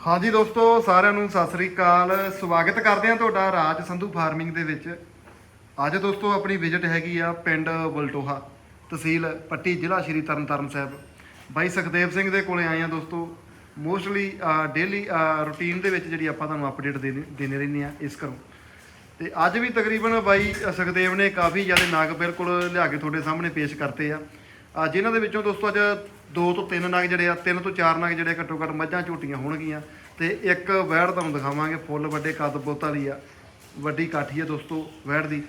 ਹਾਂਜੀ ਦੋਸਤੋ, ਸਾਰਿਆਂ ਨੂੰ ਸਤਿ ਸ੍ਰੀ ਅਕਾਲ। ਸਵਾਗਤ ਕਰਦੇ ਹਾਂ ਤੁਹਾਡਾ ਰਾਜ ਸੰਧੂ ਫਾਰਮਿੰਗ ਦੇ ਵਿੱਚ। ਅੱਜ ਦੋਸਤੋ, ਆਪਣੀ ਵਿਜ਼ਿਟ ਹੈਗੀ ਆ ਪਿੰਡ ਬਲਟੋਹਾ ਤਹਿਸੀਲ ਪੱਟੀ ਜ਼ਿਲ੍ਹਾ ਸ਼੍ਰੀ ਤਰਨਤਾਰਨ ਸਾਹਿਬ। ਬਾਈ ਸੁਖਦੇਵ ਸਿੰਘ ਦੇ ਕੋਲੇ ਆਏ ਆ ਦੋਸਤੋ। ਮੋਸਟਲੀ ਡੇਲੀ ਰੂਟੀਨ ਦੇ ਵਿੱਚ ਜਿਹੜੀ ਆਪਾਂ ਤੁਹਾਨੂੰ ਅਪਡੇਟ ਦੇਣੇ ਰਹਿੰਦੇ ਆ ਇਸ ਘਰੋਂ। ਤੇ ਅੱਜ ਵੀ ਤਕਰੀਬਨ ਬਾਈ ਸੁਖਦੇਵ ਨੇ ਕਾਫੀ ਜ਼ਿਆਦਾ ਨਾਗ ਬਿਲਕੁਲ ਲਿਆ ਕੇ ਤੁਹਾਡੇ ਸਾਹਮਣੇ ਪੇਸ਼ ਕਰਤੇ ਆ। ਆ ਜਿਨ੍ਹਾਂ ਦੇ ਵਿੱਚੋਂ ਦੋਸਤੋ, ਅੱਜ ਦੋ ਤੋਂ ਤਿੰਨ ਨਗ ਜਿਹੜੇ ਆ ਤਿੰਨ ਤੋਂ ਚਾਰ ਨਗ ਜਿਹੜੇ ਘੱਟੋ ਘੱਟ ਮੱਝਾਂ ਝੋਟੀਆਂ ਹੋਣਗੀਆਂ। ਤੇ ਇੱਕ ਵੈੜ ਤੁਹਾਨੂੰ ਦਿਖਾਵਾਂਗੇ ਫੁੱਲ ਵੱਡੇ ਕੱਦ ਬੁੱਤ ਵਾਲੀ ਆ ਵੱਡੀ ਕਾਠੀ ਆ ਦੋਸਤੋ ਵੈੜ ਦੀ।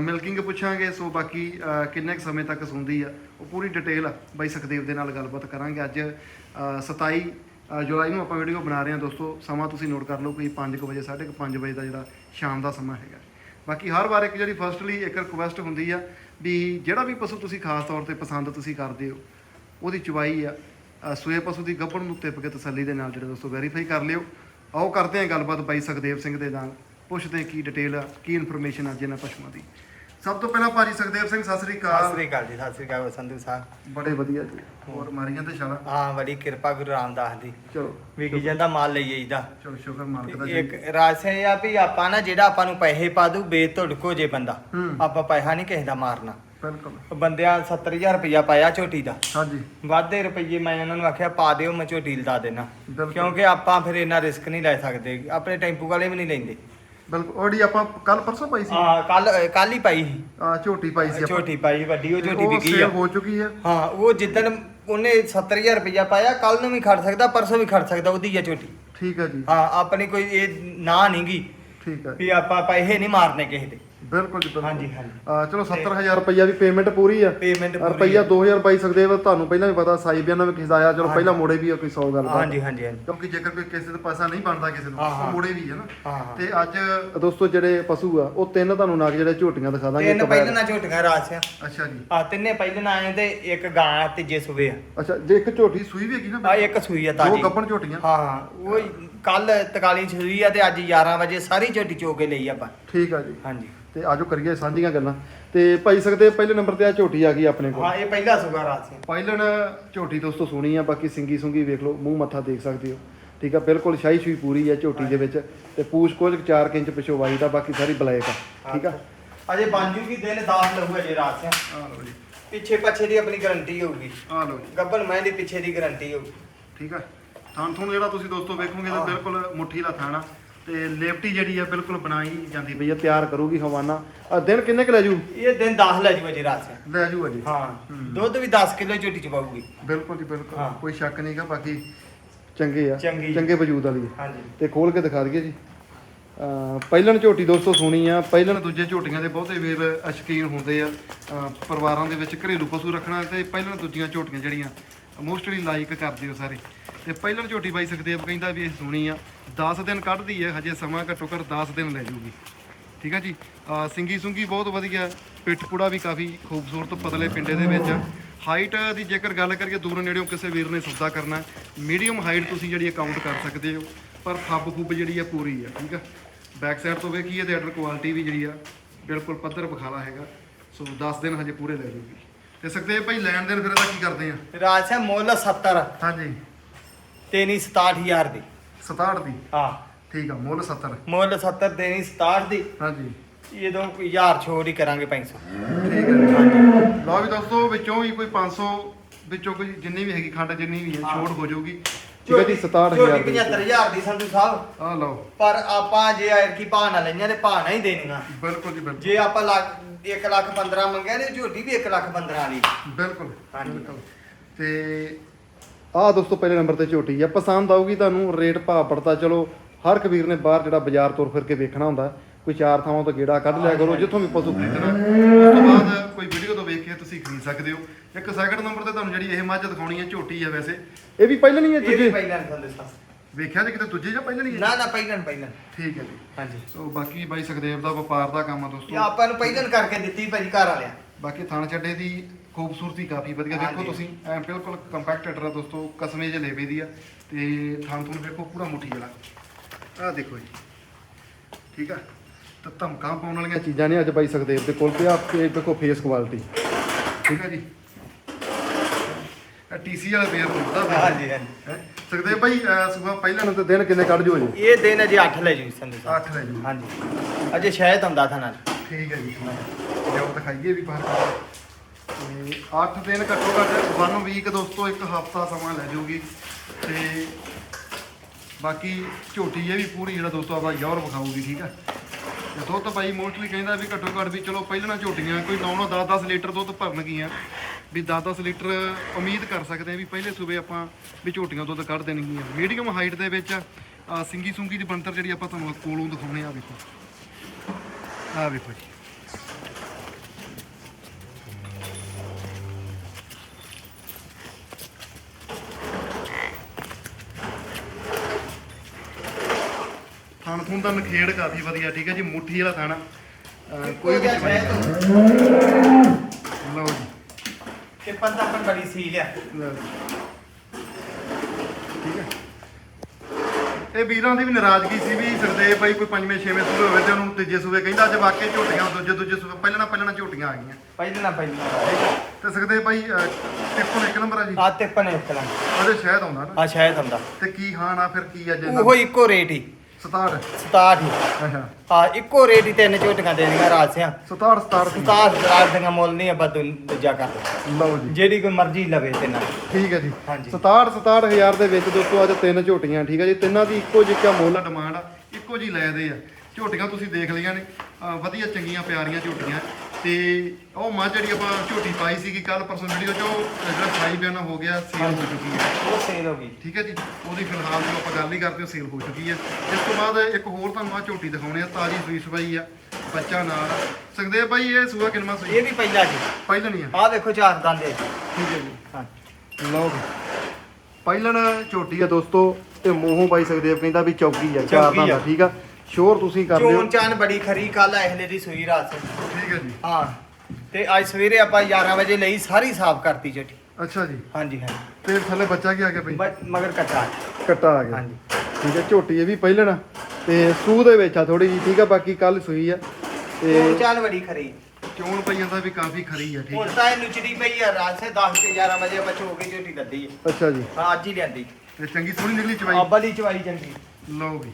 ਮਿਲਕਿੰਗ ਪੁੱਛਾਂਗੇ ਸੋ ਬਾਕੀ ਕਿੰਨੇ ਕੁ ਸਮੇਂ ਤੱਕ ਸੁਣਦੀ ਆ ਉਹ ਪੂਰੀ ਡਿਟੇਲ ਬਾਈ ਸੁਖਦੇਵ ਦੇ ਨਾਲ ਗੱਲਬਾਤ ਕਰਾਂਗੇ ਅੱਜ। ਅ, 27 ਜੁਲਾਈ ਨੂੰ ਆਪਾਂ ਵੀਡੀਓ ਬਣਾ ਰਹੇ ਹਾਂ ਦੋਸਤੋ ਸਮਾਂ ਤੁਸੀਂ ਨੋਟ ਕਰ ਲਓ ਕੋਈ 5 ਵਜੇ 5:30 ਵਜੇ ਦਾ ਜਿਹੜਾ ਸ਼ਾਮ ਦਾ ਸਮਾਂ ਹੈਗਾ। ਬਾਕੀ ਹਰ ਵਾਰ ਇੱਕ ਜਿਹੜੀ ਫਰਸਟਲੀ ਇੱਕ ਰਿਕੁਐਸਟ ਹੁੰਦੀ ਆ ਵੀ ਜਿਹੜਾ ਵੀ ਪਸ਼ੂ ਤੁਸੀਂ ਖਾਸ ਤੌਰ ਤੇ ਪਸੰਦ ਤੁਸੀਂ ਕਰਦੇ ਹੋ ਉਹਦੀ ਚਵਾਈ ਆ। ਅ, ਸੂਏ ਪਸ਼ੂ ਦੀ ਗੱਭਣ ਨੂੰ ਤਿੱਪ ਕੇ ਤਸੱਲੀ ਦੇ ਨਾਲ ਜਿਹੜੇ ਦੋਸਤੋ ਵੈਰੀਫਾਈ ਕਰ ਲਿਓ। ਆਓ ਕਰਦੇ ਹਾਂ ਗੱਲਬਾਤ ਬਾਈ ਸੁਖਦੇਵ ਸਿੰਘ ਦੇ ਨਾਲ। ਪੁੱਛਦੇ ਹਾਂ ਕੀ ਡਿਟੇਲ ਆ ਕੀ ਇਨਫੋਰਮੇਸ਼ਨ ਆ ਜਿਹਨਾਂ ਪਸ਼ੂਆਂ ਦੀ। ਸਭ ਤੋਂ ਪਹਿਲਾਂ ਭਾਜੀ ਸੁਖਦੇਵ ਸਿੰਘ ਸਤਿ ਸ੍ਰੀ ਸਤਿ ਅਕਾਲ ਸ੍ਰੀ ਅਕਾਲ ਜੀ ਸਤਿ ਸ੍ਰੀ ਅਕਾਲ ਸੰਧੂ ਸਾਹਿਬ। ਬੜੇ ਵਧੀਆ ਜੀ। ਹੋਰ ਮਾਰੀਆਂ ਤੇ ਛਾਲਾ? ਹਾਂ ਬੜੀ ਕਿਰਪਾ ਗੁਰੂ ਰਾਮਦਾਸ ਦੀ। ਚਲੋ ਵਿਕੀ ਜਾਂਦਾ ਮਾਲ ਲਈਏ ਇਹਦਾ ਚਲੋ ਸ਼ੁਕਰ ਮਾਲਕ ਦਾ ਜੀ। ਇੱਕ ਰਾਸੇ ਇਹ ਆ ਵੀ ਆਪਾਂ ਨਾ ਜਿਹੜਾ ਆਪਾਂ ਨੂੰ ਪੈਸੇ ਪਾ ਦੂ ਬੇਤੁੜਕੋ ਜੇ ਬੰਦਾ। ਹੂੰ। ਆਪਾਂ ਪੈਸਾ ਨਹੀਂ ਕਿਸੇ ਦਾ ਮਾਰਨਾ। ਬਿਲਕੁਲ। ਬੰਦਿਆਂ 70000 ਰੁਪਇਆ ਪਾਇਆ ਝੋਟੀ ਦਾ। ਹਾਂਜੀ। ਵਾਧੇ ਰੁਪਏ ਮੈਂ ਉਹਨਾਂ ਨੂੰ ਆਖਿਆ ਪਾ ਦਿਓ ਮੈਂ ਝੋਟੀ ਲਦਾ ਦੇਣਾ ਬਿਲਕੁਲ। ਕਿਉਂਕਿ ਆਪਾਂ ਫਿਰ ਇੰਨਾ ਰਿਸਕ ਨਹੀਂ ਲੈ ਸਕਦੇ। ਆਪਣੇ ਟੈਂਪੂ ਵਾਲੇ ਵੀ ਨਹੀਂ ਲੈਂਦੇ। ਬਿਲਕੁਲ। ਉਹਦੀ ਆਪਾਂ ਕੱਲ ਪਰਸੋਂ ਪਾਈ ਸੀ? ਹਾਂ ਕੱਲ ਕੱਲ ਹੀ ਪਾਈ ਸੀ। ਆ ਝੋਟੀ ਪਾਈ ਸੀ ਆਪਾਂ। ਝੋਟੀ ਪਾਈ ਵੱਡੀ ਉਹ ਝੋਟੀ ਉਹ ਵਿਕੀ sale ਆ। ਹੋ ਚੁੱਕੀ ਹੈ ਹਾਂ ਉਹ ਜਿੱਦਣ ਉਹਨੇ 70000 ਰੁਪਇਆ ਪਾਇਆ ਕੱਲ ਨੂੰ ਵੀ ਖੜ ਸਕਦਾ ਪਰਸੋਂ ਵੀ ਖੜ ਸਕਦਾ ਉਹਦੀ ਆ ਝੋਟੀ। ਠੀਕ ਹੈ ਜੀ। ਹਾਂ ਆਪਣੀ ਕੋਈ ਇਹ ਨਾ ਨਹੀਂਗੀ ਠੀਕ ਹੈ ਵੀ ਆਪਾਂ ਪੈਸੇ ਨਹੀਂ ਮਾਰਨੇ ਕਿਸੇ ਦੇ। ਬਿਲਕੁਲ ਜੀ ਬਿਲਕੁਲ। ਹਾਂਜੀ ਹਾਂਜੀ। ਚਲੋ 70000 ਰੁਪਈਆ ਵੀ ਪੇਮੈਂਟ ਪੂਰੀ ਆ। ਪੇਮੈਂਟ ਰੁਪਈਆ 2000 ਪਾਈ ਸਕਦੇ ਆ ਤੁਹਾਨੂੰ ਪਹਿਲਾਂ ਵੀ ਪਤਾ ਸਾਈ ਬਿਆਨਾ ਵੀ ਕਿਸੇ ਦਾ ਆਇਆ ਚਲੋ ਪਹਿਲਾਂ ਮੋੜੇ ਵੀ ਆ ਕੋਈ 100 ਗੱਲ ਹਾਂਜੀ ਹਾਂਜੀ ਹਾਂਜੀ। ਕਿਉਂਕਿ ਜੇਕਰ ਕੋਈ ਕਿਸੇ ਦਾ ਪੈਸਾ ਨਹੀਂ ਬਣਦਾ ਕਿਸੇ ਨੂੰ। ਉਹ ਮੋੜੇ ਵੀ ਹੈ ਨਾ। ਹਾਂ ਹਾਂ। ਤੇ ਅੱਜ ਦੋਸਤੋ ਜਿਹੜੇ ਪਸ਼ੂ ਆ ਉਹ ਤਿੰਨ ਤੁਹਾਨੂੰ ਨਗ ਜਿਹੜੇ ਝੋਟੀਆਂ ਦਿਖਾ ਦਾਂਗੇ ਤਿੰਨ ਪਹਿਲਾਂ ਨਾ ਝੋਟੀਆਂ ਰਾਸ ਆ ਅੱਛਾ ਜੀ। ਆ ਤਿੰਨੇ ਪਹਿਲਾਂ ਆਏ ਤੇ ਇੱਕ ਗਾਂ ਤੇ ਜੇ ਸੁਵੇ ਆ। ਅੱਛਾ ਜੇ ਇੱਕ ਝੋਟੀ ਸੂਈ ਵੀ ਹੈਗੀ ਨਾ ਆ ਇੱਕ ਸੂਈ ਆ ਦੋ ਤਾਜੀ। ਗੱਪਣ ਝੋਟੀਆਂ। ਹਾਂ ਹਾਂ ਉਹ ਕੱਲ ਤਕਾਲੀ ਸੂਈ ਆ ਤੇ ਅੱਜ 11 ਵਜੇ ਸਾਰੀ ਝੋਟੀ ਚੋ ਕੇ ਲਈ ਆਪਾਂ। ਠੀਕ ਆ ਜੀ। ਹਾਂਜੀ। ਤੇ ਆਜੋ ਕਰੀਏ ਸਾਂਝੀਆਂ ਗੱਲਾਂ। ਤੇ ਭਾਈ ਸਕਦੇ ਪਹਿਲੇ ਨੰਬਰ ਤੇ ਆ ਝੋਟੀ ਆ ਗਈ ਆਪਣੇ ਕੋਲ। ਹਾਂ ਇਹ ਪਹਿਲਾ ਸੁਗਾ ਰਾਸ ਆ ਪਾਇਲਨ ਝੋਟੀ ਦੋਸਤੋ ਸੋਹਣੀ ਆ ਬਾਕੀ ਸਿੰਗੀ ਸੁੰਗੀ ਵੇਖ ਲਓ ਮੂੰਹ ਮੱਥਾ ਦੇਖ ਸਕਦੇ ਹੋ। ਠੀਕ ਆ ਬਿਲਕੁਲ ਸ਼ਾਹੀ ਸ਼ੂਈ ਪੂਰੀ ਆ ਝੋਟੀ ਦੇ ਵਿੱਚ। ਤੇ ਪੂਛ ਕੋਲ 4 ਇੰਚ ਪਿਛੋ ਵਾਈ ਦਾ ਬਾਕੀ ਸਾਰੀ ਬਲੈਕ ਆ। ਠੀਕ ਆ? ਅਜੇ ਬਣ ਜੂਗੀ ਦਿਨ 10 ਲਊਗਾ ਜੇ ਰਾਸ ਆ ਆ ਲਓ ਜੀ। ਪਿੱਛੇ ਪੱਛੇ ਦੀ ਆਪਣੀ ਗਾਰੰਟੀ ਹੋਊਗੀ। ਆ ਲਓ ਜੀ। ਗੱਬਨ ਮੈਂ ਦੀ ਪਿੱਛੇ ਦੀ ਗਾਰੰਟੀ ਹੋਊਗੀ। ਠੀਕ ਆ? ਥਾਂ ਥੂਣ ਜਿਹੜਾ ਤੁਸੀਂ ਦੋਸਤੋ ਵੇਖੋਗੇ ਤਾਂ। ਬਿਲਕੁਲ ਮੁੱਠੀ ਦਾ ਥਾਣਾ ਤੇ ਲੇਫਟੀ ਜਿਹੜੀ ਆ ਬਿਲਕੁਲ ਬਣਾਈ ਜਾਂਦੀ ਪਈ ਆ ਤਿਆਰ ਕਰੂਗੀ ਹਵਾਨਾ। ਆ ਦਿਨ ਕਿੰਨੇ ਕੁ ਲੈ ਜੂ? ਇਹ ਦਿਨ 10 ਲੈ ਜੂ ਅਜੇ ਰਾਤ ਸੇ ਲੈ ਜੂ ਅਜੀ? ਹਾਂ ਹੂੰ। ਦੁੱਧ ਵੀ 10 ਕਿਲੋ ਝੋਟੀ ਚ ਪਾਊਗੀ। ਬਿਲਕੁਲ ਜੀ ਬਿਲਕੁਲ। ਹਾਂ। ਕੋਈ ਸ਼ੱਕ ਨਹੀਂਗਾ ਬਾਕੀ ਚੰਗੇ ਆ। ਚੰਗੀ। ਚੰਗੇ ਵਜੂਦ ਵਾਲੀ ਆ। ਹਾਂਜੀ। ਤੇ ਖੋਲ ਕੇ ਦਿਖਾ ਦਈਏ ਜੀ। ਅਹ ਪਹਿਲਣ ਝੋਟੀ ਦੋਸਤੋ ਸੋਹਣੀ ਆ ਪਹਿਲਣ ਦੂਜੇ ਝੋਟੀਆਂ ਦੇ ਬਹੁਤੇ ਵੀਰ ਅਸ਼ਕੀਨ ਹੁੰਦੇ ਆ। ਅਹ ਪਰਿਵਾਰਾਂ ਦੇ ਵਿੱਚ ਘਰੇਲੂ ਪਸ਼ੂ ਰੱਖਣਾ ਤੇ ਪਹਿਲਣ ਦੂਜੀਆਂ ਝੋਟੀਆਂ ਜਿਹੜੀਆਂ ਮੋਸਟਲੀ ਲਾਈਕ ਕਰਦੇ ਹੋ ਸਾਰੇ। ਤੇ ਪਹਿਲਣ ਝੋਟੀ ਬਾਈ ਸੁਖਦੇਵ ਕਹਿੰਦਾ ਵੀ ਇਹ ਸੋਹਣੀ ਆ 10 ਦਿਨ ਕੱਢਦੀ ਹੈ ਹਜੇ ਸਮਾਂ ਘੱਟੋ ਘੱਟ 10 ਦਿਨ ਲੈ ਜੂਗੀ। ਠੀਕ ਆ ਜੀ? ਸਿੰਗੀ ਸੁੰਗੀ ਬਹੁਤ ਵਧੀਆ ਪਿੱਠ ਪੁੜਾ ਵੀ ਕਾਫੀ ਖੂਬਸੂਰਤ ਪਤਲੇ ਪਿੰਡੇ ਦੇ ਵਿੱਚ ਹਾਈਟ ਦੀ ਜੇਕਰ ਗੱਲ ਕਰੀਏ ਦੂਰੋਂ ਨੇੜਿਓਂ ਕਿਸੇ ਵੀਰ ਨੇ ਸੌਦਾ ਕਰਨਾ ਮੀਡੀਅਮ ਹਾਈਟ ਤੁਸੀਂ ਜਿਹੜੀ ਅਕਾਊਂਟ ਕਰ ਸਕਦੇ ਹੋ ਪਰ ਫੱਬ ਫੁੱਬ ਜਿਹੜੀ ਆ ਪੂਰੀ ਆ ਠੀਕ ਆ? ਬੈਕ ਸਾਈਡ ਤੋਂ ਵੇਖੀਏ ਤੇ ਆਰਡਰ ਕੁਆਲਿਟੀ ਵੀ ਜਿਹੜੀ ਆ ਬਿਲਕੁਲ ਪੱਧਰ ਬਖਾਲਾ ਹੈਗਾ। ਸੋ 10 ਦਿਨ ਹਜੇ ਪੂਰੇ ਲੈ ਜੂਗੀ। ਤੇ ਸਕਦੇ ਭਾਈ ਲੈਣ ਦੇਣ ਫਿਰ ਇਹਦਾ ਕੀ ਕਰਦੇ ਆ? ਰਾਤ ਸੇ ਮੁੱਲ 70 ਹਾਂਜੀ। ਤੇ ਨਹੀਂ 67000 ਦੀ। 67 ਦੀ? ਹਾਂ। ਠੀਕ ਆ ਮੁੱਲ 70 ਮੁੱਲ 70 ਤੇ ਨਹੀਂ 67 ਦੀ। ਹਾਂਜੀ। ਇਹਦੋਂ ਕੋਈ ਹਜ਼ਾਰ ਛੋੜ ਹੀ ਕਰਾਂਗੇ 500 ਠੀਕ ਹੈ ਲਓ ਵੀ ਦੋਸਤੋ ਵਿੱਚੋਂ ਹੀ ਕੋਈ 500 ਵਿੱਚੋਂ ਕੋਈ ਜਿੰਨੀ ਵੀ ਹੈਗੀ ਖੰਡ ਜਿੰਨੀ ਵੀ ਹੈ ਛੋਟ ਹੋ ਜਾਊਗੀ। ਠੀਕ ਹੈ ਜੀ 67000 ਝੋਟੀ ਦੀ 75000 ਦੀ ਸੰਧੂ ਸਾਹਿਬ। ਆ ਲਓ। ਪਰ ਆਪਾਂ ਜੇ ਆਇਰ ਕੀ ਨਾ ਲਈਆਂ ਨਾ ਹੀ ਦੇਣੀਆਂ। ਬਿਲਕੁਲ ਜੀ ਬਿਲਕੁਲ। ਜੇ ਆਪਾਂ ਲੱਖ 1 ਲੱਖ 15 ਮੰਗਿਆ ਨੇ ਝੋਟੀ ਵੀ 1 ਲੱਖ 15 ਵਾਲੀ। ਬਿਲਕੁਲ ਹਾਂਜੀ। ਬਿਲਕੁਲ। ਤੇ ਆਹ ਦੋਸਤੋ ਪਹਿਲੇ ਨੰਬਰ ਤੇ ਝੋਟੀ ਆ। ਪਸੰਦ ਆਊਗੀ ਤੁਹਾਨੂੰ ਰੇਟ ਭਾਅ ਪੜਤਾ ਚਲੋ ਹਰ ਕਬੀਰ ਨੇ ਬਾਹਰ ਜਿਹੜਾ ਬਾਜ਼ਾਰ ਤੁਰ ਫਿਰ ਕੇ ਵੇਖਣਾ ਹੁੰਦਾ। ਕੋਈ ਚਾਰ ਥਾਵਾਂ ਤੋਂ ਗੇੜਾ ਕੱਢ ਲਿਆ ਕਰੋ ਜਿੱਥੋਂ ਵੀ ਪਸ਼ੂ ਖਰੀਦਣਾ। ਉਸ ਤੋਂ ਬਾਅਦ ਕੋਈ ਵੀਡੀਓ ਤੋਂ ਵੇਖ ਕੇ ਤੁਸੀਂ ਖਰੀਦ ਸਕਦੇ ਹੋ। ਇੱਕ ਸੈਕਿੰਡ ਨੰਬਰ ਤੇ ਤੁਹਾਨੂੰ ਜਿਹੜੀ ਇਹ ਮੱਝ ਦਿਖਾਉਣੀ ਹੈ ਝੋਟੀ ਆ ਵੈਸੇ। ਇਹ ਵੀ ਪਹਿਲਾਂ ਨਹੀਂ ਹੈ ਇਹ ਵੀ ਦੂਜੇ? ਪਹਿਲਾਂ ਸੰਧੂ ਸਾਹਿਬ ਵੇਖਿਆ ਜੀ ਕਿਤੇ ਦੂਜੇ ਜਾਂ ਪਹਿਲਾਂ ਨਹੀਂ ਹੈ? ਨਾ ਨਾ ਪਹਿਲਾਂ ਪਹਿਲਾਂ। ਠੀਕ ਹੈ ਜੀ। ਹਾਂਜੀ। ਸੋ ਬਾਕੀ ਬਾਈ ਸੁਖਦੇਵ ਦਾ ਵਪਾਰ ਦਾ ਕੰਮ ਆ ਇਹ ਦੋਸਤੋ ਆਪਾਂ ਨੂੰ ਪਹਿਲਾਂ ਕਰਕੇ ਦਿੱਤੀ ਭਾਜੀ ਘਰ ਵਾਲਿਆਂ। ਬਾਕੀ ਥਣ ਚੱਡੇ ਦੀ ਖੂਬਸੂਰਤੀ ਕਾਫੀ ਵਧੀਆ। ਦੇਖੋ। ਤੁਸੀਂ ਐ ਬਿਲਕੁਲ ਕੰਪੈਕਟਡ ਆ ਦੋਸਤੋ ਕਸਮੇ ਜਿਹੇ ਲੇਵੇ ਦੀ ਆ ਤੇ ਥਣ ਤੁਹਾਨੂੰ ਦੇਖੋ ਪੂਰਾ ਮੁੱਠੀ ਵਾਲਾ। ਆਹ ਦੇਖੋ ਜੀ। ਠੀਕ ਆ? ਤਾਂ ਧਮਕਾਂ ਪਾਉਣ ਵਾਲੀਆਂ ਚੀਜ਼ਾਂ ਨੇ ਅੱਜ ਬਾਈ ਸੁਖਦੇਵ ਦੇ ਕੋਲ ਤੇ ਆ ਤੇ ਦੇਖੋ ਫੇਸ ਕੁਆਲਿਟੀ ਠੀਕ ਆ ਜੀ? ਟੀਸੀ ਵਾਲੇ ਪੇਅਰ ਹੁੰਦਾ ਹਾਂਜੀ ਹਾਂਜੀ। ਹੈ? ਸਕਦੇ ਭਾਈ ਸੂਆ ਪਹਿਲਾਂ ਨੂੰ ਤੇ ਦਿਨ ਕਿੰਨੇ ਕੱਢ ਜੋ ਜੀ? ਇਹ ਦਿਨ ਅਜੇ 8 ਲੈ ਜੂ ਸਾਹਿਬ। 8 ਲੈ ਜੀ। ਹਾਂਜੀ। ਅਜੇ ਸ਼ਾਇਦ ਹੁੰਦਾ ਥਾ ਨਾਲ। ਠੀਕ ਹੈ ਜੀ ਲਿਆਓ ਦਿਖਾਈਏ ਵੀ ਬਾਹਰ। ਤੇ 8 ਦਿਨ ਘੱਟੋ ਘੱਟ ਵਨ ਵੀਕ ਦੋਸਤੋ, ਇੱਕ ਹਫਤਾ ਸਮਾਂ ਲੈ ਜਾਊਗੀ। ਤੇ ਬਾਕੀ ਝੋਟੀ ਇਹ ਵੀ ਪੂਰੀ ਜਿਹੜਾ ਦੋਸਤੋ ਆਪਾਂ ਯੌਰ ਵਿਖਾਊਗੀ ਠੀਕ ਹੈ ਤੇ ਦੁੱਧ ਭਾਈ ਮੋਸਟਲੀ ਕਹਿੰਦਾ ਵੀ ਘੱਟੋ ਘੱਟ ਵੀ ਚਲੋ ਪਹਿਲਾਂ ਝੋਟੀਆਂ, ਕੋਈ 9 10 10 ਲੀਟਰ ਦੁੱਧ ਭਰਨਗੀਆਂ। ਵੀ 10 10 ਲੀਟਰ ਉਮੀਦ ਕਰ ਸਕਦੇ ਆ ਵੀ ਪਹਿਲੇ ਸੂਬੇ ਆਪਾਂ ਵੀ ਝੋਟੀਆਂ ਦੁੱਧ ਕੱਢ ਦੇਣਗੀਆਂ। ਮੀਡੀਅਮ ਹਾਈਟ ਦੇ ਵਿੱਚ ਸਿੰਗੀ ਸੁੰਗੀ ਦੀ ਬਣਤਰ ਜਿਹੜੀ ਆਪਾਂ ਤੁਹਾਨੂੰ ਕੋਲੋਂ ਦਿਖਾਉਣੇ ਆ ਵੇਖੋ। ਆ ਵੇਖੋ ਜੀ। ਥੁਣ ਦਾ ਨਖੇੜ ਕਾਫੀ ਵਧੀਆ ਠੀਕ ਹੈ ਜੀ ਮੁੱਠੀ ਵਾਲਾ ਥਣ। ਅਹ ਕੋਈ ਵੀ ਚਵਾਈ ਲਓ ਜੀ। ਤੇ ਪੰਤਾ ਪਰ ਬੜੀ ਸੀਲ ਆ। ਲਓ ਜੀ। ਠੀਕ ਹੈ। ਇਹ ਵੀਰਾਂ ਦੀ ਵੀ ਨਾਰਾਜ਼ਗੀ ਸੀ ਵੀ ਸਰਦੇਵ ਬਾਈ ਕੋਈ ਪੰਜਵੇਂ ਛੇਵੇਂ ਸੂਬੇ ਹੋਵੇ ਤੇ ਉਹਨੂੰ ਤੀਜੇ ਸੂਬੇ ਕਹਿੰਦਾ ਅੱਜ ਵਾਕਈ ਝੋਟੀਆਂ ਦੂਜੇ ਦੂਜੇ ਸੂਬੇ ਪਹਿਲਾਂ ਨਾ ਪਹਿਲਾਂ ਨਾ ਝੋਟੀਆਂ ਆ ਗਈਆਂ। ਪਹਿਲਾਂ ਪਹਿਲਾਂ ਤੇ ਸਰਦੇਵ ਬਾਈ ਟਿੱਪੋ ਇੱਕ ਨੰਬਰ ਆ ਜੀ? ਆ ਤੇ ਪਨੇ ਕਲਾਂ ਉਹਦੇ ਸ਼ਾਇਦ ਆਉਂਦਾ ਨਾ। ਆ ਸ਼ਾਇਦ ਹੁੰਦਾ ਤੇ ਕੀ ਆ ਫਿਰ ਕੀ ਅੱਜ ਉਹ ਇੱਕੋ ਰੇਟ ਹੀ। 67 67 ਹੀ। ਅੱਛਾ ਆ ਇੱਕੋ ਰੇਟ ਹੀ ਤਿੰਨ ਝੋਟੀਆਂ ਦੇਣੀਆਂ ਰਾਸਿਆਂ 67 67 67 ਰਾਜ ਦੀਆਂ ਮੁੱਲ ਨਹੀਂ ਆਪਾਂ ਦੂ- ਦੂਜਾ ਕਰ ਲਓ ਜੀ। ਜਿਹੜੀ ਕੋਈ ਮਰਜ਼ੀ ਲਵੇ ਤੇ ਨਾ। ਠੀਕ ਹੈ ਜੀ। ਹਾਂਜੀ। 67 67000 ਦੇ ਵਿੱਚ ਦੋਸਤੋ ਅੱਜ ਤਿੰਨ ਝੋਟੀਆਂ ਠੀਕ ਹੈ ਜੀ। ਤਿੰਨਾਂ ਦੀ ਇੱਕੋ ਜਿਹਾ ਮੁੱਲ ਡਿਮਾਂਡ ਆ। ਇੱਕੋ ਜੀ ਲੈਦੇ ਆ। ਝੋਟੀਆਂ ਤੁਸੀਂ ਦੇਖ ਲਈਆਂ ਨੇ। ਅਹ ਵਧੀਆ ਚੰਗੀਆਂ ਪਿਆਰੀਆਂ ਝੋਟੀਆਂ। ਤੇ ਉਹ ਮੱਝ ਜਿਹੜੀ ਆਪਾਂ ਝੋਟੀ ਪਾਈ ਸੀਗੀ ਕੱਲ ਪਰਸੋਂ ਵੀਡੀਓ ਚ ਉਹ ਜਿਹੜਾ ਸਾਈ ਬਿਆਨਾ ਹੋ ਗਿਆ ਸੇਲ ਹੋ ਚੁੱਕੀ ਹੈ। ਉਹ ਸੇਲ ਹੋ ਗਈ। ਠੀਕ ਹੈ ਜੀ? ਉਹਦੀ ਫਿਲਹਾਲ ਜੋ ਆਪਾਂ ਗੱਲ ਹੀ ਕਰਦੇ ਹਾਂ ਸੇਲ ਹੋ ਚੁੱਕੀ ਹੈ। ਇਸ ਤੋਂ ਬਾਅਦ ਇੱਕ ਹੋਰ ਤੁਹਾਨੂੰ ਆ ਝੋਟੀ ਦਿਖਾਉਣੇ ਆ ਤਾਜੀ ਸੂਈ ਸਵਾਈ ਆ ਬੱਚਾ ਨਾਲ। ਸੁਖਦੇਵ ਭਾਈ ਇਹ ਸੂਆ ਕਿੰਨਾ ਸੂਈ ਇਹ ਵੀ ਪਹਿਲਾ ਜੀ। ਪਹਿਲਾਂ ਨਹੀਂ ਆ। ਆ ਦੇਖੋ ਚਾਰ ਦੰਦੇ ਠੀਕ ਹੈ ਜੀ। ਹਾਂ ਲਓ ਜੀ। ਪਹਿਲਣ ਝੋਟੀ ਆ ਦੋਸਤੋ ਤੇ ਮੂੰਹੋਂ ਪਾਈ ਸਕਦੇ ਆ ਕਹਿੰਦਾ ਵੀ ਚੌਕੀ ਆ ਚਾਰ ਚੌਕੀ ਦਾ ਆ। ਠੀਕ ਆ? ਸ਼ੋਰ ਤੁਸੀਂ ਕਰ ਲਿਓ ਚੋਣ ਚਾਨ ਬੜੀ ਖਰੀ ਕੱਲ ਇਹਲੇ ਦੀ ਸੂਈ ਰਾਤ ਸੇ ਠੀਕ ਹੈ ਜੀ। ਹਾਂ। ਤੇ ਅੱਜ ਸਵੇਰੇ ਆਪਾਂ 11 ਵਜੇ ਲਈ ਸਾਰੀ ਸਾਫ਼ ਕਰਤੀ ਝੋਟੀ ਅੱਛਾ ਜੀ। ਹਾਂਜੀ ਹਾਂਜੀ। ਤੇ ਥੱਲੇ ਬੱਚਾ ਕੀ ਆ ਗਿਆ ਭਾਈ ਬਸ ਮਗਰ ਕੱਟਾ ਕੱਟਾ ਆ ਗਿਆ। ਹਾਂਜੀ। ਠੀਕ ਹੈ ਝੋਟੀ ਇਹ ਵੀ ਪਹਿਲਣ ਤੇ ਸੂ ਦੇ ਵਿੱਚ ਆ ਥੋੜੀ ਜੀ ਠੀਕ ਆ ਬਾਕੀ ਕੱਲ ਸੂਈ ਆ। ਤੇ ਚਾਨ ਬੜੀ ਖਰੀ। ਚੋਣ ਪਈਆਂ ਦਾ ਵੀ ਕਾਫੀ ਖਰੀ ਆ ਠੀਕ ਹੁਣ ਹੈ ਤਾਂ ਇਹ ਨੁਚੜੀ ਪਈ ਆ ਰਾਤ ਸੇ 10 ਤੇ 11 ਵਜੇ ਆਪਾਂ ਚੋ ਕੇ ਝੋਟੀ ਲੱਦੀ ਹੈ ਅੱਛਾ ਜੀ। ਹਾਂ ਅੱਜ ਹੀ ਲਿਆਂਦੀ। ਤੇ ਚੰਗੀ ਸੋਹਣੀ ਨਿਕਲੀ ਚਵਾਈ? ਆਬਾ ਦੀ ਚਵਾਈ ਚੰਗੀ। ਲਓ ਵੀ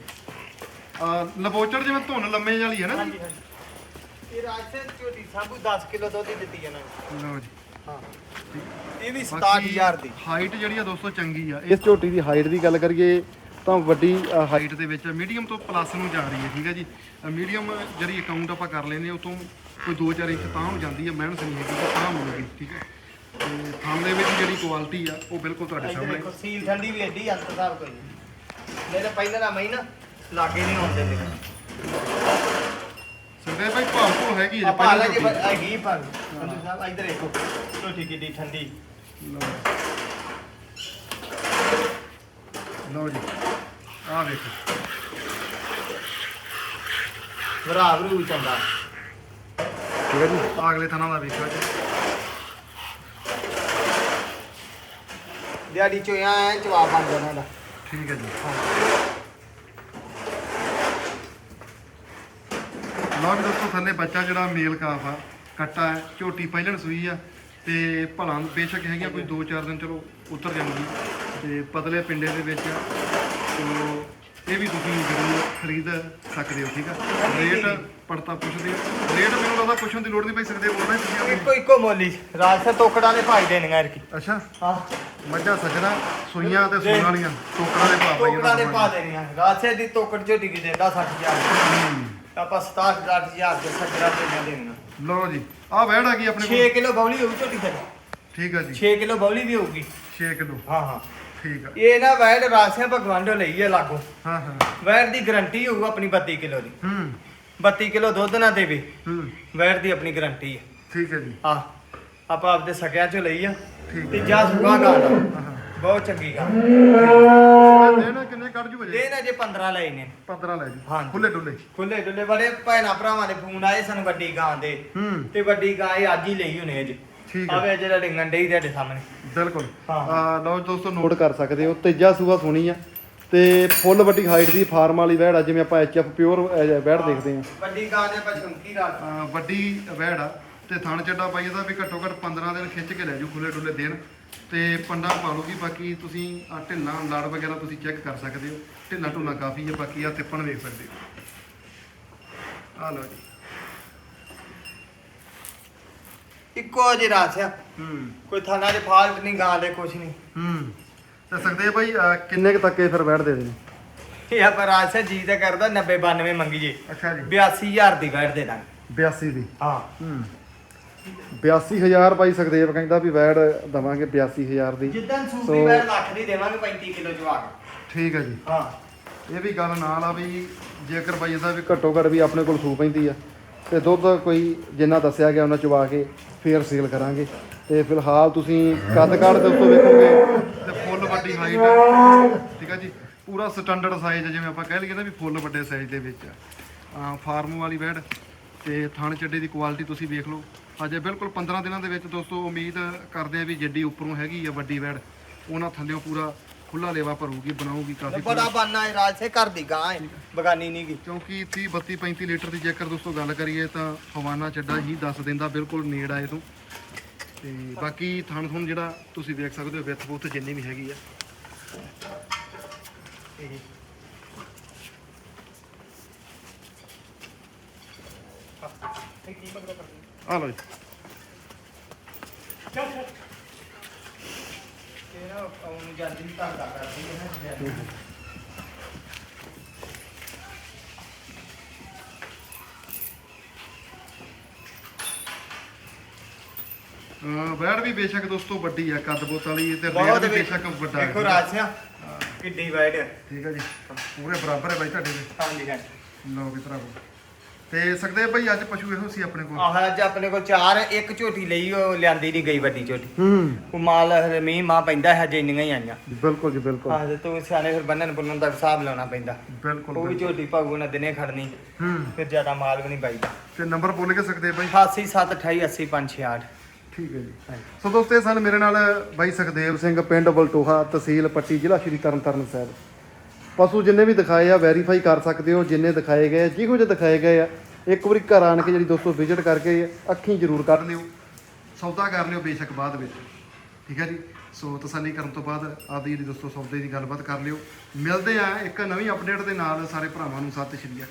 ਆ ਲਬੋਚੜ ਜਿਵੇਂ ਧੁੰਨ ਲੰਮੇ ਵਾਲੀ ਹੈ ਨਾ ਹਾਂਜੀ ਹਾਂਜੀ। ਇਹ ਸੇ ਝੋਟੀ ਸਾਬੂ 10 ਕਿਲੋ ਦੁੱਧ ਹੀ ਦਿੱਤੀ ਇਹਨਾਂ ਨੇ। ਲਓ ਜੀ। ਹਾਂ। ਇਹ ਵੀ 67000 ਦੀ। ਹਾਈਟ ਜਿਹੜੀ ਆ ਦੋਸਤੋ ਚੰਗੀ ਆ। ਇਸ ਝੋਟੀ ਦੀ ਹਾਈਟ ਦੀ ਗੱਲ ਕਰੀਏ ਤਾਂ ਵੱਡੀ ਹਾਈਟ ਦੇ ਵਿੱਚ ਮੀਡੀਅਮ ਤੋਂ ਪਲੱਸ ਨੂੰ ਜਾ ਰਹੀ ਹੈ ਠੀਕ ਹੈ ਜੀ। ਮੀਡੀਅਮ ਜਿਹੜੀ ਅਕਾਊਂਟ ਆਪਾਂ ਕਰ ਲੈਨੇ ਉਤੋਂ ਕੋਈ 2-4 ਇੰਚ ਤਾਂ ਨੂੰ ਜਾਂਦੀ ਹੈ ਮਿਹਨਤ ਨਹੀਂ ਹੈਗੀ ਤਾਂ ਮਿਲੂਗੀ ਠੀਕ ਹੈ। ਤੇ ਥਣ ਦੇ ਵਿੱਚ ਜਿਹੜੀ ਕੁਆਲਿਟੀ ਆ ਉਹ ਬਿਲਕੁਲ ਤੁਹਾਡੇ ਸਾਹਮਣੇ। ਦੇਖੋ ਸੀਲ ਠੰਡੀ ਵੀ ਐਡੀ ਅੰਤ ਸਾਹਿਬ ਕੋਈ ਨਹੀਂ। ਮੇਰੇ ਪਹਿਲਾਂ ਨਾ ਮਹੀਨਾ ਲਾਗੇ ਨਹੀਂ ਹੁੰਦੇ ਤੇ। ਸੰਦੇ ਭਾਈ ਭਾਵ ਤੋਂ ਹੈਗੀ ਹੈ ਆਪਾਂ ਲਾ ਜੀ ਹੈਗੀ ਪਰ ਸੰਧੂ ਸਾਹਿਬ ਇੱਧਰ ਦੇਖੋ। ਝੋਟੀ ਕਿੱਡੀ ਠੰਡੀ। ਲਓ ਜੀ ਆਹ ਵੇਖੋ। ਭਰਾ ਭਰੂ ਚੰਗਾ। ਠੀਕ ਹੈ ਜੀ ਆਹ ਅਗਲੇ ਥਾਂ ਦਾ ਵੇਖੋ ਜੀ। ਦਿਹਾੜੀ ਚੋਂ ਐ ਜਵਾਬ ਬਣ ਜਾਣਾ ਇਹਦਾ। ਠੀਕ ਹੈ ਜੀ। ਲਓ ਵੀ ਦੋਸਤੋ ਥੱਲੇ ਬੱਚਾ ਜਿਹੜਾ ਮੇਲ ਕਾਫ ਆ ਕੱਟਾ ਹੈ ਝੋਟੀ ਪਹਿਲਣ ਸੂਈ ਆ ਤੇ ਭਲਾਂ ਬੇਸ਼ੱਕ ਹੈਗੀਆਂ ਕੋਈ 2-4 ਦਿਨ ਚਲੋ ਉਤਰ ਜਾਂਦੀ ਤੇ ਪਤਲੇ ਪਿੰਡੇ ਦੇ ਵਿੱਚ। ਚਲੋ ਇਹ ਵੀ ਤੁਸੀਂ ਜ਼ਰੂਰ ਖਰੀਦ ਸਕਦੇ ਹੋ ਠੀਕ ਆ? ਰੇਟ ਪੜਤਾ ਪੁੱਛਦੇ ਹੋ ਰੇਟ ਮੈਨੂੰ ਲੱਗਦਾ ਪੁੱਛਣ ਦੀ ਲੋੜ ਨਹੀਂ ਪਈ ਸਕਦੇ ਉਹਨਾਂ ਹੀ ਤੁਸੀਂ ਆਪਣੀ- ਇੱਕੋ ਇੱਕੋ ਮੋਲੀ ਰਾਜ ਸੇ ਤੋਕੜਾਂ ਦੇ ਭਾਈ ਦੇਣੀਆਂ ਇਰਕੀ ਅੱਛਾ। ਹਾਂ। ਮੱਝਾਂ ਸੱਜਣਾ ਸੂਈਆਂ ਤੇ ਸੂਣ ਵਾਲੀਆਂ ਟੋਕਰਾਂ ਦੇ ਭਾਅ ਪਾਈਆਂ ਤੋਕੜਾਂ ਦੇ ਪਾ ਦੇਣੀਆਂ। ਰਾਜ ਸੇ ਦੀ ਤੋਕੜ ਝੋਟੀ ਕੀ ਦਿੰਦਾ 60000 ਆਪਾਂ 67000 ਦੇ ਸੱਜਰਾ ਦੇ ਦੇਣੀਆਂ ਲਓ ਜੀ ਆਹ ਵੈੜ ਆ ਗਈ ਆਪਣੇ 6 ਕੋਲ। ਕਿਲੋ ਬੌਲੀ ਹੋਊ ਝੋਟੀ ਫਿਰ ਠੀਕ ਆ ਜੀ। 6 ਕਿਲੋ ਬੌਲੀ ਵੀ ਹੋਊਗੀ। 6 ਕਿਲੋ। ਹਾਂ ਹਾਂ। ਠੀਕ ਆ। ਇਹ ਨਾ ਵੈੜ ਰਾਸਿਆਂ ਭਗਵਾਨੋਂ ਲਈ ਹੈ ਲਾਗੋ। ਹਾਂ ਹਾਂ। ਵੈੜ ਦੀ ਗਰੰਟੀ ਹੋਊ ਆਪਣੀ 32 ਕਿਲੋ ਦੀ। ਹੂੰ। 32 ਕਿਲੋ ਦੁੱਧ ਨਾ ਦੇਵੇ। ਹੂੰ। ਵੈੜ ਦੀ ਆਪਣੀ ਗਰੰਟੀ ਹੈ ਠੀਕ ਹੈ ਜੀ। ਆ ਆਪਾਂ ਆਪਦੇ ਸਕਿਆਂ ਚੋਂ ਲਈ ਆ। ਤੇ ਜਾ ਸੁਗਾ ਬਹੁਤ ਚੰਗੀ ਗਾਂ ਦੇਣਾ ਕਿੰਨੇ? ਕੱਢ ਜੂ ਵਜੇ ਦੇ ਨਾ ਜੇ 15 ਲਏ ਨੇ 15 ਲੈ ਜੀ। ਹਾਂਜੀ। ਖੁੱਲੇ ਡੁੱਲੇ। ਖੁੱਲੇ ਡੁੱਲੇ। ਬੜੇ ਭੈਣਾ ਭਰਾਵਾਂ ਦੇ ਫੋਨ ਆਏ ਸਾਨੂੰ ਵੱਡੀ ਗਾਂ ਦੇ। ਹੂੰ। ਤੇ ਵੱਡੀ ਗਾਂ ਇਹ ਅੱਜ ਹੀ ਲਈ ਹੋਣੀ ਅੱਜ। ਠੀਕ ਹੈ ਆਵੇ ਜਿਹੜਾ ਡਿੰਗਣ ਡਈ ਤੁਹਾਡੇ ਸਾਹਮਣੇ। ਬਿਲਕੁਲ। ਹਾਂ। ਆ ਲਓ ਦੋਸਤੋ ਨੋਟ ਕਰ ਸਕਦੇ ਹੋ। ਤੇਜਾ ਸੂਆ ਸੁਣੀ ਆ। ਤੇ ਫੁੱਲ ਵੱਡੀ ਹਾਈਟ ਦੀ ਫਾਰਮ ਵਾਲੀ ਵੈੜ ਆ ਜਿਵੇਂ ਆਪਾਂ ਐਚਐਫ ਪਿਓਰ ਵੈੜ ਦੇਖਦੇ ਆ। ਵੱਡੀ ਗਾਂ ਦੇ ਪਛੰਕੀ ਰਾਤ ਅਹ ਵੱਡੀ ਵੈੜ ਆ। ਤੇ ਥਣ ਚੱਡਾ ਬਾਈ ਇਹਦਾ ਵੀ ਘੱਟੋ ਘੱਟ 15 ਦਿਨ ਖਿੱਚ ਕੇ ਲੈ ਜੂ ਖੁੱਲੇ ਡੁੱਲੇ ਦਿਨ ਤੇ ਪੰਡਾ ਪਾ ਲੂਗੀ ਬਾਕੀ ਤੁਸੀਂ ਆ ਢਿੱਲਾਂ ਲੜ ਵਗੈਰਾ ਤੁਸੀਂ ਚੈੱਕ ਕਰ ਸਕਦੇ ਹੋ। ਢਿੱਲਾਂ ਢੁੱਲਾਂ ਕਾਫੀ ਹੈ ਬਾਕੀ ਆ ਤਿੱਪਣ ਵੇਖ ਸਕਦੇ ਹੋ। ਆ ਲਓ ਜੀ। ਇੱਕੋ ਜਿਹੀ ਰਾਸ ਆ। ਹੂੰ। ਕੋਈ ਥਾਣਾ ਦੇ ਫਾਲਟ ਨਹੀਂ ਗਾਂ ਦੇ ਕੁਛ ਨਹੀਂ। ਹੂੰ। ਤੇ ਸਕਦੇ ਭਾਈ ਅਹ, ਕਿੰਨੇ ਕੁ ਤੱਕੇ ਫਿਰ ਬੈਠ ਦੇ ਦੇਣੀ? ਇਹ ਆਪਾਂ ਰਾਸ ਜੀ ਤੇ ਕਰਦਾ 90 92 ਮੰਗੀ ਜੀ। ਅੱਛਾ ਜੀ। 82000 ਦੀ ਵੈਟ ਦੇ ਦਾਂਗੇ। 82 ਦੀ? ਹਾਂ। ਹੂੰ। 82000 ਭਾਈ ਸੁਖਦੇਵ ਕਹਿੰਦਾ ਵੀ ਵੈੜ ਦਵਾਂਗੇ 82000 ਦੀ। ਜਿੱਦਾਂ ਸੋ- ਸੂਪੀ ਵੈਟ ਲੱਖ ਦੀ ਦੇਵਾਂਗੇ 35 ਕਿਲੋ ਜਵਾ ਕੇ ਠੀਕ ਹੈ ਜੀ। ਹਾਂ। ਇਹ ਵੀ ਗੱਲ ਨਾਲ ਆ ਵੀ ਜੇਕਰ ਬਾਈ ਇਹਦਾ ਵੀ ਘੱਟੋ ਘੱਟ ਵੀ ਆਪਣੇ ਕੋਲ ਸੂ ਪੈਂਦੀ ਆ ਤੇ ਦੁੱਧ ਕੋਈ ਜਿੰਨਾ ਦੱਸਿਆ ਗਿਆ ਉਹਨਾਂ ਚਵਾ ਕੇ ਫੇਰ ਸੇਲ ਕਰਾਂਗੇ। ਤੇ ਫਿਲਹਾਲ ਤੁਸੀਂ ਕੱਦ ਕਾੜ ਦੇ ਉੱਤੋਂ ਵੇਖੋਗੇ ਤੇ ਫੁੱਲ ਵੱਡੀ ਹਾਈਟ ਠੀਕ ਆ ਜੀ। ਪੂਰਾ ਸਟੈਂਡਰਡ ਸਾਈਜ਼ ਜਿਵੇਂ ਆਪਾਂ ਕਹਿ ਲਈਏ ਨਾ ਵੀ ਫੁੱਲ ਵੱਡੇ ਸਾਈਜ਼ ਦੇ ਵਿੱਚ ਆ। ਫਾਰਮ ਵਾਲੀ ਬੈਡ ਤੇ ਥਣ ਚੱਡੇ ਦੀ ਕੁਆਲਿਟੀ ਤੁਸੀਂ ਵੇਖ ਲਓ। ਅਜੇ ਬਿਲਕੁਲ 15 ਦਿਨਾਂ ਦੇ ਵਿੱਚ ਦੋਸਤੋ ਉਮੀਦ ਕਰਦੇ ਆ ਵੀ ਜੱਡੀ ਉੱਪਰੋਂ ਹੈਗੀ ਆ ਵੱਡੀ ਬੈਡ ਉਹਨਾਂ ਥੱਲੇੋਂ ਪੂਰਾ ਖੁੱਲਾ ਲੇਵਾ ਭਰੂਗੀ ਬਣਾਉਗੀ ਕਾਫੀ ਬੜਾ ਬਾਨਾ ਹੈ ਰਾਜ ਸੇ ਘਰ ਦੀ ਗਾਂ ਹੈ ਬਗਾਨੀ ਨਹੀਂ ਗੀ। ਕਿਉਂਕਿ 30 32 35 ਲੀਟਰ ਦੀ ਜੇਕਰ ਦੋਸਤੋ ਗੱਲ ਕਰੀਏ ਤਾਂ ਹਵਾਨਾ ਚੱਡਾ ਹੀ ਦੱਸ ਦਿੰਦਾ ਬਿਲਕੁਲ ਨੇੜ ਆਏ ਤੋਂ ਤੇ ਬਾਕੀ ਥਣ ਥਣ ਜਿਹੜਾ ਤੁਸੀਂ ਵੇਖ ਸਕਦੇ ਹੋ ਵਿੱਥ ਬੁੱਥ ਜਿੰਨੀ ਵੀ ਹੈਗੀ ਆ। ਆ ਲਓ ਜੀ ਤੇਰਾ ਹੈ ਨਾ ਅਹ ਬੈੜ ਵੀ ਬੇਸ਼ੱਕ ਦੋਸਤੋ ਵੱਡੀ ਆ ਕੱਦ ਬੋਤ ਵਾਲੀ ਤੇ ਰੇਟ ਵੀ ਬੇਸ਼ੱਕ ਵੱਡਾ ਦੇਖੋ ਹੈ ਰਾਜ ਸਿਆ ਕਿੱਡੀ ਵੈਟ ਹੈ ਠੀਕ ਹੈ ਜੀ। ਪੂਰੇ ਬਰਾਬਰ ਹੈ ਬਾਈ ਤੁਹਾਡੇ ਦੇ ਹਾਂਜੀ ਹਾਂ ਲਓ ਵੀ ਭਰਾਵੋ। ਤੇ ਸਕਦੇ ਭਾਈ ਅੱਜ ਪਸ਼ੂ ਇਹੋ ਸੀ ਆਪਣੇ ਕੋਲ। ਆਹ ਅੱਜ ਆਪਣੇ ਕੋਲ ਚਾਰ ਇੱਕ ਝੋਟੀ ਲਈ ਉਹ ਲਿਆਂਦੀ ਨਹੀਂ ਗਈ ਵੱਡੀ ਝੋਟੀ। ਹੂੰ। ਉਹ ਮਾਲ ਹਜੇ ਮੀਂਹ ਮਾਂ ਪੈਂਦਾ ਹੈ ਜੇ ਇੰਨੀਆਂ ਹੀ ਆਈਆਂ। ਬਿਲਕੁਲ ਜੀ ਬਿਲਕੁਲ। ਆਹ ਤੇ ਤੂੰ ਸਿਆਣੇ ਫਿਰ ਬੰਨਣ ਬੁੰਨਣ ਦਾ ਹਿਸਾਬ ਲਾਉਣਾ ਪੈਂਦਾ। ਬਿਲਕੁਲ ਉਹ ਵੀ ਬਿਲਕੁਲ। ਝੋਟੀ ਭਾਗੂ ਨਾ ਦਿਨੇ ਖੜਨੀ ਹੂੰ। ਫਿਰ ਜ਼ਿਆਦਾ ਮਾਲ ਵੀ ਨਹੀਂ ਪਾਈਦਾ ਤੇ ਨੰਬਰ ਬੋਲ ਕੇ ਸਕਦੇ ਭਾਈ 8728850568 ਠੀਕ ਹੈ ਜੀ। ਸੋ ਦੋਸਤੋ ਇਹ ਸਨ ਮੇਰੇ ਨਾਲ ਬਾਈ ਸੁਖਦੇਵ ਸਿੰਘ ਪਿੰਡ ਬਲਟੋਹਾ ਤਹਿਸੀਲ ਪੱਟੀ ਜ਼ਿਲ੍ਹਾ ਸ਼੍ਰੀ ਤਰਨਤਾਰਨ ਸਾਹਿਬ। ਪਸ਼ੂ ਜਿੰਨੇ ਵੀ ਦਿਖਾਏ ਆ ਵੈਰੀਫਾਈ ਕਰ ਸਕਦੇ ਹੋ, ਜਿੰਨੇ ਦਿਖਾਏ ਗਏ ਆ ਜਿਹੋ ਜਿਹੇ ਦਿਖਾਏ ਗਏ ਆ। ਇੱਕ ਵਾਰੀ ਘਰ ਆਣ ਕੇ ਜਿਹੜੀ ਦੋਸਤੋ ਵਿਜ਼ਿਟ ਕਰਕੇ ਅੱਖੀਂ ਜ਼ਰੂਰ ਕੱਢ ਲਿਓ। ਸੌਦਾ ਕਰ ਲਿਓ ਬੇਸ਼ੱਕ ਬਾਅਦ ਵਿੱਚ। ਠੀਕ ਹੈ ਜੀ? ਸੋ ਤਸੱਲੀ ਕਰਨ ਤੋਂ ਬਾਅਦ ਆਪਦੀ ਜਿਹੜੀ ਦੋਸਤੋ ਸੌਦੇ ਦੀ ਗੱਲਬਾਤ ਕਰ ਲਿਓ। ਮਿਲਦੇ ਆ ਇੱਕ ਨਵੀਂ ਅਪਡੇਟ ਦੇ ਨਾਲ, ਸਾਰੇ ਭਰਾਵਾਂ ਨੂੰ ਸਤਿ ਸ਼੍ਰੀ ਅਕਾਲ।